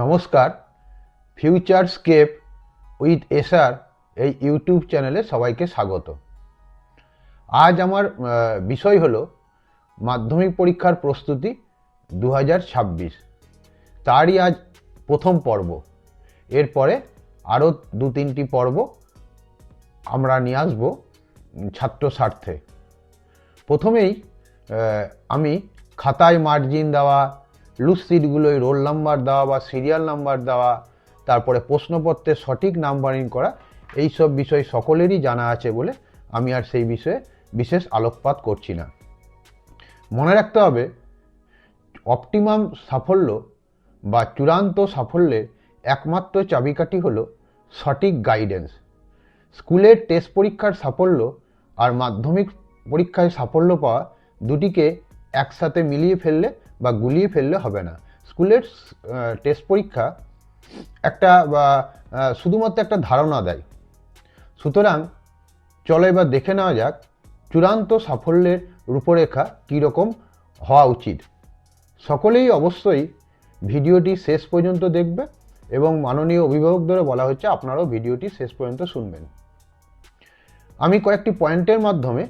নমস্কার future scape with SR এই YouTube চ্যানেলে সবাইকে স্বাগত। আজ আমার বিষয় হলো মাধ্যমিক পরীক্ষার প্রস্তুতি দু হাজার ছাব্বিশ। তারই আজ প্রথম পর্ব। এরপরে আরও দু তিনটি পর্ব আমরা নিয়ে আসব ছাত্র স্বার্থে। প্রথমেই আমি খাতায় মার্জিন দেওয়া লুজ সিটগুলোয় রোল নাম্বার দেওয়া বা সিরিয়াল নাম্বার দেওয়া, তারপরে প্রশ্নপত্রের সঠিক নাম্বারিং করা এই সব বিষয় সকলেরই জানা আছে বলে আমি আর সেই বিষয়ে বিশেষ আলোকপাত করছি না। মনে রাখতে হবে অপটিমাম সাফল্য বা চূড়ান্ত সাফল্যের একমাত্র চাবিকাঠি হলো সঠিক গাইডেন্স স্কুলের টেস্ট পরীক্ষার সাফল্য আর মাধ্যমিক পরীক্ষায় সাফল্য পাওয়া দুটিকে একসাথে মিলিয়ে ফেললে বা গুলিয়ে ফেললে হবে না। স্কুলের টেস্ট পরীক্ষা একটা, বা শুধুমাত্র একটা ধারণা দেয়। সুতরাং চলো এবার দেখে নেওয়া যাক চূড়ান্ত সাফল্যের রূপরেখা কীরকম হওয়া উচিত। সকলেই অবশ্যই ভিডিওটি শেষ পর্যন্ত দেখবে এবং মাননীয় অভিভাবকদেরও বলা হচ্ছে আপনারাও ভিডিওটি শেষ পর্যন্ত শুনবেন। আমি কয়েকটি পয়েন্টের মাধ্যমে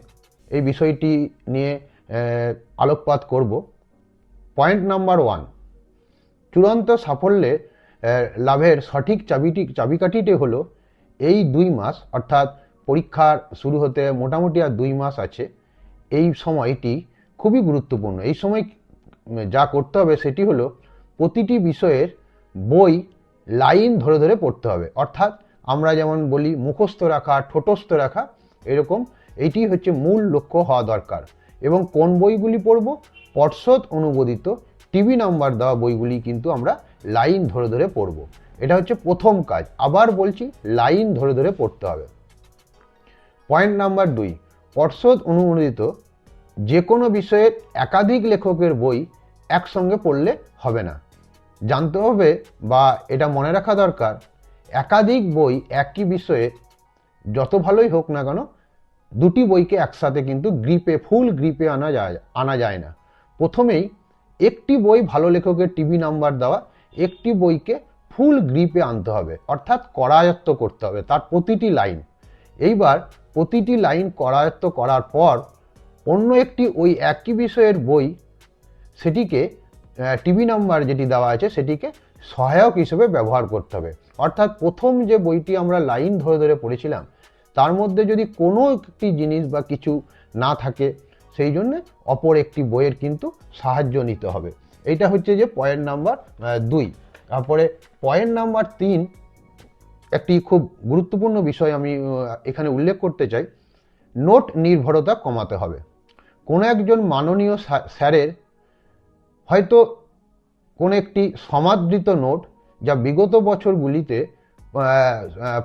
এই বিষয়টি নিয়ে আলোকপাত করব। পয়েন্ট নাম্বার ওয়ান, চূড়ান্ত সাফল্যে লাভের সঠিক চাবিটি, চাবিকাঠিটি হলো এই দুই মাস, অর্থাৎ পরীক্ষার শুরু হতে মোটামুটি আর দুই মাস আছে, এই সময়টি খুবই গুরুত্বপূর্ণ। এই সময় যা করতে হবে সেটি হলো প্রতিটি বিষয়ের বই লাইন ধরে ধরে পড়তে হবে। অর্থাৎ আমরা যেমন বলি মুখস্থ রাখা, ঠোঁটস্থ রাখা, এরকম এইটি হচ্ছে মূল লক্ষ্য হওয়া দরকার। এবং কোন বইগুলি পড়ব? পর্ষদ অনুমোদিত টিভি নাম্বার দেওয়া বইগুলি কিন্তু আমরা লাইন ধরে ধরে পড়ব। এটা হচ্ছে প্রথম কাজ। আবার বলছি, লাইন ধরে ধরে পড়তে হবে। পয়েন্ট নাম্বার দুই পর্ষদ অনুমোদিত যে কোনো বিষয়ের একাধিক লেখকের বই একসঙ্গে পড়লে হবে না। জানতে হবে বা এটা মনে রাখা দরকার, একাধিক বই একই বিষয়ে যত ভালোই হোক না কেন, দুটি বইকে একসাথে কিন্তু গ্রিপে, ফুল গ্রিপে আনা যায় আনা যায় না। প্রথমেই একটি বই ভালো লেখকের টিভি নাম্বার দেওয়া, একটি বইকে ফুল গ্রিপে আনতে হবে, অর্থাৎ করায়ত্ত করতে হবে, তার প্রতিটি লাইন এইবার প্রতিটি লাইন করায়ত্ত করার পর অন্য একটি ওই একই বিষয়ের বই, সেটিকে টিভি নাম্বার যেটি দেওয়া আছে, সেটিকে সহায়ক হিসেবে ব্যবহার করতে হবে। অর্থাৎ প্রথম যে বইটি আমরা লাইন ধরে ধরে পড়েছিলাম, তার মধ্যে যদি কোনো একটি জিনিস বা কিছু না থাকে সেই জন্যে অপর একটি বইয়ের কিন্তু সাহায্য নিতে হবে। এইটা হচ্ছে যে পয়েন্ট নাম্বার দুই। তারপরে পয়েন্ট নাম্বার তিন, একটি খুব গুরুত্বপূর্ণ বিষয় আমি এখানে উল্লেখ করতে চাই। নোট নির্ভরতা কমাতে হবে। কোনো একজন মাননীয় স্যা- স্যারের হয়তো কোনো একটি সমাদৃত নোট যা বিগত বছরগুলিতে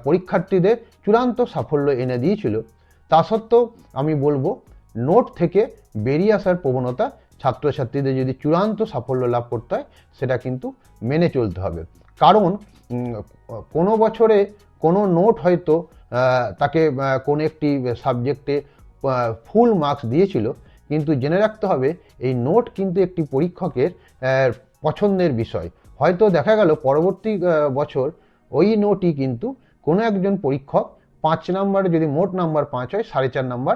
পরীক্ষার্থীদের চূড়ান্ত সাফল্য এনে দিয়েছিল, তা সত্ত্বেও আমি বলব নোট থেকে বেরিয়ে আসার প্রবণতা ছাত্রছাত্রীদের যদি চূড়ান্ত সাফল্য লাভ করতে হয়, সেটা কিন্তু মেনে চলতে হবে। কারণ কোনো বছরে কোনো নোট হয়তো তাকে কোনো একটি সাবজেক্টে ফুল মার্কস দিয়েছিল, কিন্তু জেনে রাখতে হবে এই নোট কিন্তু একটি পরীক্ষকের পছন্দের বিষয়। হয়তো দেখা গেল পরবর্তী বছর ওই নোটই কিন্তু কোনো একজন পরীক্ষক পাঁচ নাম্বারে, যদি মোট নাম্বার পাঁচ হয়, সাড়ে চার নাম্বার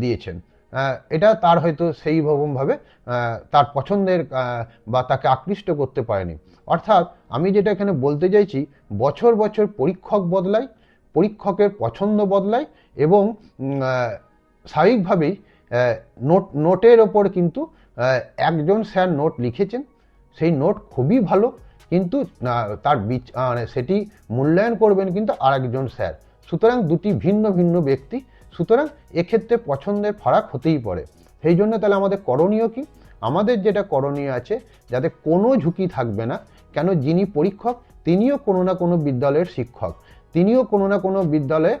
দিয়েছেন। এটা তার হয়তো সেই রকমভাবে তার পছন্দের বা তাকে আকৃষ্ট করতে পারেনি। অর্থাৎ আমি যেটা এখানে বলতে চাইছি, বছর বছর পরীক্ষক বদলায়, পরীক্ষকের পছন্দ বদলায় এবং স্বাভাবিকভাবেই নোট, নোটের ওপর কিন্তু একজন স্যার নোট লিখেছেন। সেই নোট খুবই ভালো, কিন্তু তার বিচ- মানে সেটি মূল্যায়ন করবেন কিন্তু আরেকজন স্যার। সুতরাং দুটি ভিন্ন ভিন্ন ব্যক্তি, সুতরাং এক্ষেত্রে পছন্দের ফারাক হতেই পারে। সেই জন্য তাহলে আমাদের করণীয় কি? আমাদের যেটা করণীয় আছে, যাতে কোনো ঝুঁকি থাকবে না, কেন যিনি পরীক্ষক, তিনিও কোনো না কোনো বিদ্যালয়ের শিক্ষক। তিনিও কোনো না কোনো বিদ্যালয়ে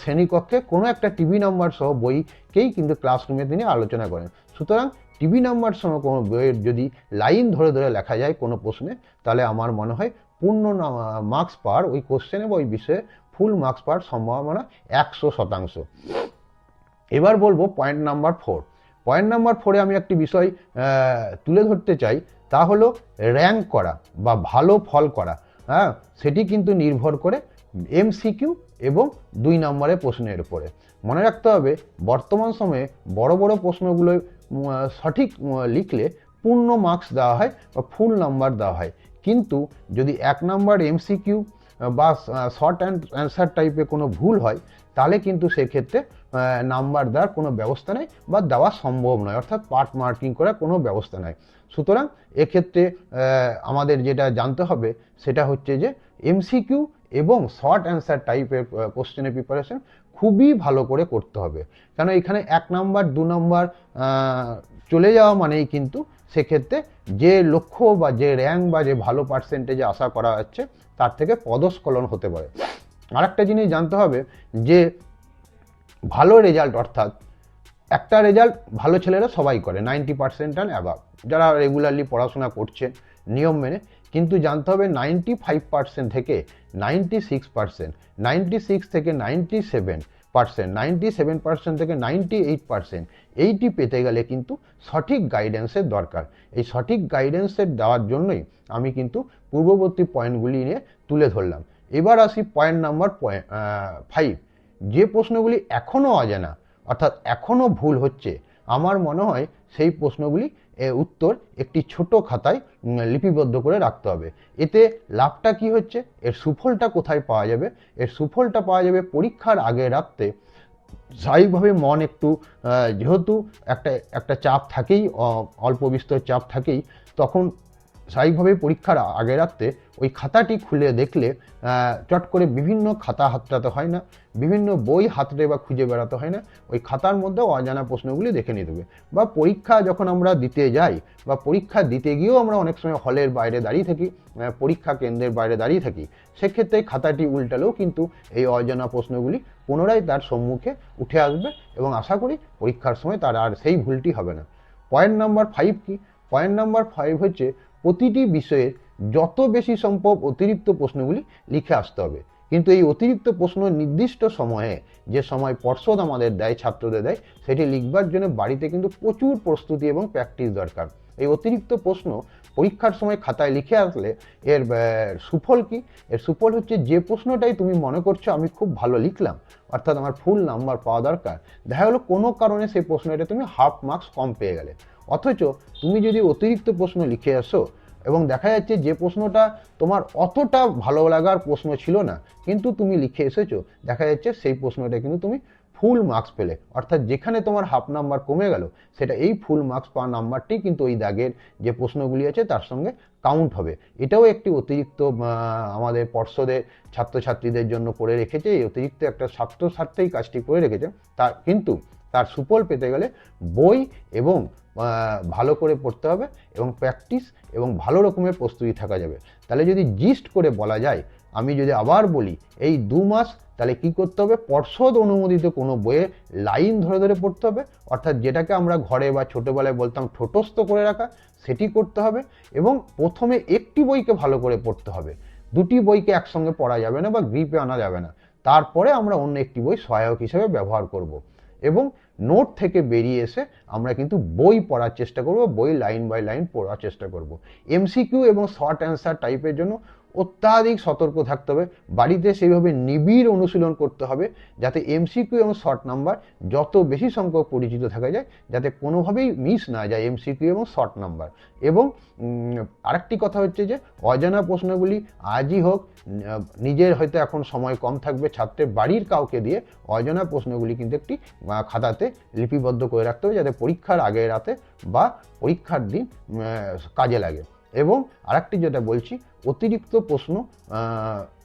শ্রেণীকক্ষে কোনো একটা টিভি নাম্বার সহ বইকেই কিন্তু ক্লাসরুমে তিনি আলোচনা করেন। সুতরাং টিভি নাম্বার সহ কোনো বইয়ের যদি লাইন ধরে ধরে লেখা যায় কোনো প্রশ্নে, তাহলে আমার মনে হয় পূর্ণ মার্কস পাওয়ার ওই কোশ্চেনে বা ওই বিষয়ে ফুল মার্কস পাওয়ার সম্ভাবনা একশো শতাংশ। এবার বলব point number four point number ফোরে আমি একটি বিষয় তুলে ধরতে চাই, তা হলো র্যাঙ্ক করা বা ভালো ফল করা। হ্যাঁ সেটি কিন্তু নির্ভর করে এমসিকিউ এবং দুই নম্বরের প্রশ্নের উপরে। মনে রাখতে হবে, বর্তমান সময়ে বড় বড় প্রশ্নগুলো সঠিক লিখলে পূর্ণ মার্কস দেওয়া হয় বা ফুল নাম্বার দেওয়া হয়। কিন্তু যদি এক নাম্বার এমসিকিউ বা শর্ট অ্যান্ড অ্যান্সার টাইপের কোনো ভুল হয়, তাহলে কিন্তু সেক্ষেত্রে নাম্বার দেওয়ার কোনো ব্যবস্থা নেই বা দেওয়া সম্ভব নয়, অর্থাৎ পার্ট মার্কিং করার কোনো ব্যবস্থা নেই। সুতরাং এক্ষেত্রে আমাদের যেটা জানতে হবে, সেটা হচ্ছে যে এমসিকিউ এবং শর্ট অ্যান্সার টাইপের কোশ্চেনের প্রিপারেশন খুবই ভালো করে করতে হবে। কেন, এখানে এক নাম্বার দু নাম্বার চলে যাওয়া মানেই কিন্তু সেক্ষেত্রে যে লক্ষ্য বা যে র্যাঙ্ক বা যে ভালো পার্সেন্টেজে আশা করা হচ্ছে, তার থেকে পদস্খলন হতে পারে। আরেকটা জিনিস জানতে হবে যে, ভালো রেজাল্ট অর্থাৎ একটা রেজাল্ট ভালো ছেলেরা সবাই করে নাইনটি পার্সেন্ট অ্যান্ড অ্যাবাভ যারা রেগুলারলি পড়াশোনা করছে, নিয়ম মেনে, কিন্তু জানতে হবে নাইনটি ফাইভ পার্সেন্ট থেকে ninety six percent ninety six থেকে ninety seven percent ninety seven percent থেকে নাইনটি এইট পার্সেন্ট এইটি পেতে গেলে কিন্তু সঠিক গাইডেন্সের দরকার। এই সঠিক গাইডেন্সের দেওয়ার জন্যই আমি কিন্তু পূর্ববর্তী পয়েন্টগুলি নিয়ে তুলে ধরলাম। এবার আসি পয়েন্ট নাম্বার পয়েন্ট ফাইভ যে প্রশ্নগুলি এখনও অজানা, অর্থাৎ এখনও ভুল হচ্ছে, আমার মনে হয় সেই প্রশ্নগুলি উত্তর একটি ছোট খাতায় লিপিবদ্ধ করে রাখতে হবে। এতে লাভটা কি হচ্ছে? এর সুফলটা কোথায় পাওয়া যাবে? এর সুফলটা পাওয়া যাবে পরীক্ষার আগে রাত্রে। স্বাভাবিকভাবে মন একটু যেহেতু একটা একটা চাপ থাকেই অল্প বিস্তর চাপ থাকেই তখন স্বাভাবিকভাবে পরীক্ষার আগে রাত্রে ওই খাতাটি খুলে দেখলে চট করে বিভিন্ন খাতা হাতড়াতে হয় না, বিভিন্ন বই হাতড়ে বা খুঁজে বেড়াতে হয় না, ওই খাতার মধ্যে অজানা প্রশ্নগুলি দেখে নিতে হবে। বা পরীক্ষা যখন আমরা দিতে যাই, বা পরীক্ষা দিতে গিয়েও আমরা অনেক সময় হলের বাইরে দাঁড়িয়ে থাকি পরীক্ষা কেন্দ্রের বাইরে দাঁড়িয়ে থাকি, সেক্ষেত্রে খাতাটি উল্টালেও কিন্তু এই অজানা প্রশ্নগুলি পুনরায় তার সম্মুখে উঠে আসবে এবং আশা করি পরীক্ষার সময় তার আর সেই ভুলটি হবে না। পয়েন্ট নাম্বার ফাইভ কি? পয়েন্ট নাম্বার ফাইভ হচ্ছে প্রতিটি বিষয়ের যত বেশি সম্ভব অতিরিক্ত প্রশ্নগুলি লিখে আসতে হবে। কিন্তু এই অতিরিক্ত প্রশ্ন নির্দিষ্ট সময়ে, যে সময় পর্ষদ আমাদের দেয়, ছাত্রদের দেয়, সেটি লিখবার জন্য বাড়িতে কিন্তু প্রচুর প্রস্তুতি এবং প্র্যাকটিস দরকার। এই অতিরিক্ত প্রশ্ন পরীক্ষার সময় খাতায় লিখে আসলে এর সুফল কি? এর সুফল হচ্ছে যে প্রশ্নটাই তুমি মনে করছ আমি খুব ভালো লিখলাম, অর্থাৎ আমার ফুল নাম্বার পাওয়া দরকার, দেখা গেলো কোনো কারণে সেই প্রশ্নটা তুমি হাফ মার্কস কম পেয়ে গেলে। অথচ তুমি যদি অতিরিক্ত প্রশ্ন লিখে আসো এবং দেখা যাচ্ছে যে প্রশ্নটা তোমার অতটা ভালো লাগার প্রশ্ন ছিল না, কিন্তু তুমি লিখে এসেছ, দেখা যাচ্ছে সেই প্রশ্নটা কিন্তু তুমি ফুল মার্কস পেলে। অর্থাৎ যেখানে তোমার হাফ নাম্বার কমে গেল, সেটা এই ফুল মার্কস পাওয়া নাম্বারটি কিন্তু ওই দাগের যে প্রশ্নগুলি আছে তার সঙ্গে কাউন্ট হবে। এটাও একটি অতিরিক্ত আমাদের পর্ষদের ছাত্রছাত্রীদের জন্য করে রেখেছে, এই অতিরিক্ত একটা ছাত্র স্বার্থেই কাজটি করে রেখেছে। তা কিন্তু তার সুফল পেতে গেলে বই এবং ভালো করে পড়তে হবে এবং প্র্যাকটিস এবং ভালো রকমের প্রস্তুতি থাকা যাবে। তাহলে যদি জিস্ট করে বলা যায়, আমি যদি আবার বলি, এই দু মাস, তাহলে কি করতে হবে? পর্ষদ অনুমোদিত কোনো বইয়ে লাইন ধরে ধরে পড়তে হবে। অর্থাৎ যেটাকে আমরা ঘরে বা ছোটোবেলায় বলতাম ঠোঁটস্থ করে রাখা, সেটি করতে হবে এবং প্রথমে একটি বইকে ভালো করে পড়তে হবে। দুটি বইকে একসঙ্গে পড়া যাবে না বা গ্রিপে আনা যাবে না। তারপরে আমরা অন্য একটি বই সহায়ক হিসেবে ব্যবহার করব। এবং নোট থেকে বেরিয়ে এসে আমরা কিন্তু বই পড়ার চেষ্টা করব, বই লাইন বাই লাইন পড়ার চেষ্টা করব। এমসিকিউ এবং শর্ট অ্যান্সার টাইপের জন্য অত্যাধিক সতর্ক থাকতে হবে। বাড়িতে সেইভাবে নিবিড় অনুশীলন করতে হবে যাতে এমসিকিউ এবং শর্ট নাম্বার যত বেশি সংখ্যক পরিচিত থাকা যায়, যাতে কোনোভাবেই মিস না যায় এমসিকিউ এবং শর্ট নাম্বার এবং আরেকটি কথা হচ্ছে যে, অজানা প্রশ্নগুলি আজই হোক, নিজের হয়তো এখন সময় কম থাকবে, ছাত্রের বাড়ির কাউকে দিয়ে অজানা প্রশ্নগুলি কিন্তু একটি খাতাতে লিপিবদ্ধ করে রাখতে হবে যাতে পরীক্ষার আগে রাতে বা পরীক্ষার দিন কাজে লাগে। এবং আরেকটি যেটা বলছি, অতিরিক্ত প্রশ্ন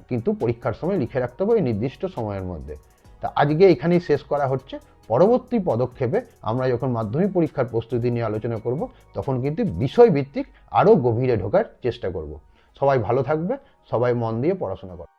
কিন্তু পরীক্ষার সময় লিখে রাখতে হবে নির্দিষ্ট সময়ের মধ্যে। তা আজকে এখানেই শেষ করা হচ্ছে। পরবর্তী পদক্ষেপে আমরা যখন মাধ্যমিক পরীক্ষার প্রস্তুতি নিয়ে আলোচনা করব, তখন কিন্তু বিষয়ভিত্তিক আরও গভীরে ঢোকার চেষ্টা করব। সবাই ভালো থাকবে, সবাই মন দিয়ে পড়াশোনা করবে